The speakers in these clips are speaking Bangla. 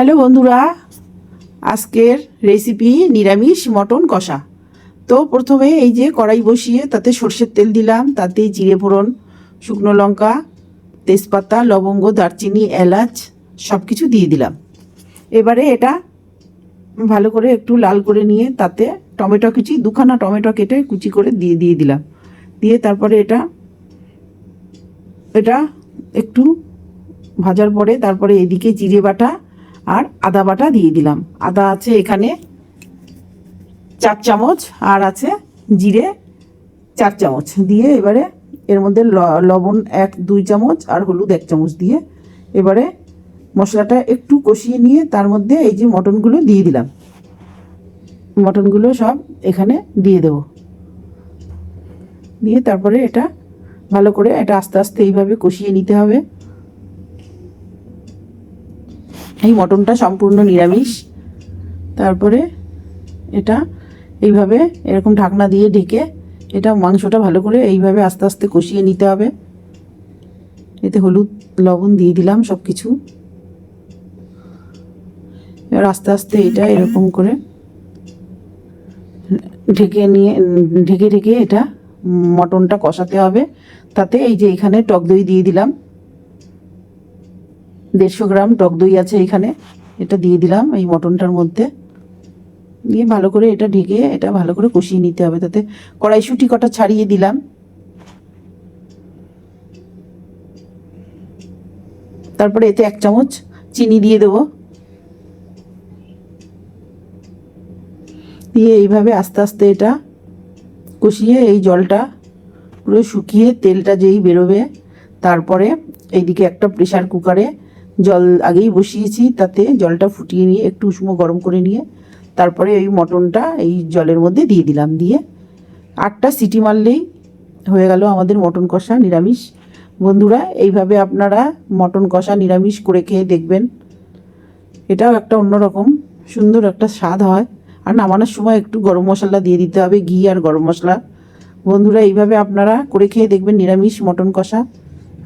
হ্যালো বন্ধুরা, আজকের রেসিপি নিরামিষ মটন কষা। তো প্রথমে এই যে কড়াই বসিয়ে তাতে সর্ষের তেল দিলাম তাতে জিরে ফোড়ন, শুকনো লঙ্কা, তেজপাতা, লবঙ্গ, দারচিনি, এলাচ সব কিছু দিয়ে দিলাম। এবারে এটা ভালো করে একটু লাল করে নিয়ে তাতে টমেটো কুচি, দুখানা টমেটো কেটে কুচি করে দিয়ে দিয়ে দিলাম। দিয়ে তারপরে এটা এটা একটু ভাজার পরে তারপরে এদিকে জিরে বাটা আর আদা বাটা দিয়ে দিলাম। আদা আছে এখানে চার চামচ আর আছে জিরে চার চামচ। দিয়ে এবারে এর মধ্যে লবণ এক, দুই চামচ আর হলুদ এক চামচ দিয়ে এবারে মশলাটা একটু কষিয়ে নিয়ে তার মধ্যে এই যে মটনগুলো দিয়ে দিলাম। মটনগুলো সব এখানে দিয়ে দেব। দিয়ে তারপরে এটা ভালো করে এটা আস্তে আস্তে এইভাবে কষিয়ে নিতে হবে। এই মটনটা সম্পূর্ণ নিরামিষ। তারপরে এটা এইভাবে এরকম ঢাকনা দিয়ে ঢেকে এটা মাংসটা ভালো করে এইভাবে আস্তে আস্তে কষিয়ে নিতে হবে। এতে হলুদ, লবণ দিয়ে দিলাম সব কিছু এবার আস্তে আস্তে এটা এরকম করে ঢেকে নিয়ে, ঢেকে ঢেকে এটা মটনটা কষাতে হবে। তাতে এই যে এখানে টক দই দিয়ে দিলাম। দেড়শো গ্রাম টক দই আছে এখানে। এটা দিয়ে দিলাম এই মটনটার মধ্যে। দিয়ে ভালো করে এটা ঢেকে, এটা ভালো করে কষিয়ে নিতে হবে তাতে। কড়াইশুটি কটা ছাড়িয়ে দিলাম। তারপরে এতে এক চামচ চিনি দিয়ে দেবো। দিয়ে এইভাবে আস্তে আস্তে এটা কষিয়ে এই জলটা পুরো শুকিয়ে তেলটা যেই বেরোবে, তারপরে এইদিকে একটা প্রেশার কুকারে জল আগেই বসিয়েছি, তাতে জলটা ফুটিয়ে নিয়ে একটু উষ্ণ গরম করে নিয়ে, তারপরে এই মটনটা এই জলের মধ্যে দিয়ে দিলাম, দিয়ে আটটা সিটি মারলেই হয়ে গেল আমাদের মটন কষা নিরামিষ। বন্ধুরা, এইভাবে আপনারা মটন কষা নিরামিষ করে খেয়ে দেখবেন। এটাও একটা অন্যরকম সুন্দর একটা স্বাদ হয়। আর নামানোর সময় একটু গরম মশলা দিয়ে দিতে হবে, ঘি আর গরম মশলা। বন্ধুরা, এইভাবে আপনারা করে খেয়ে দেখবেন নিরামিষ মটন কষা।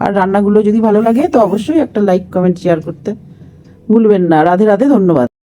আর রান্নাগুলো যদি ভালো লাগে, তো অবশ্যই একটা লাইক কমেন্ট শেয়ার করতে ভুলবেন না। রাধে রাধে, ধন্যবাদ।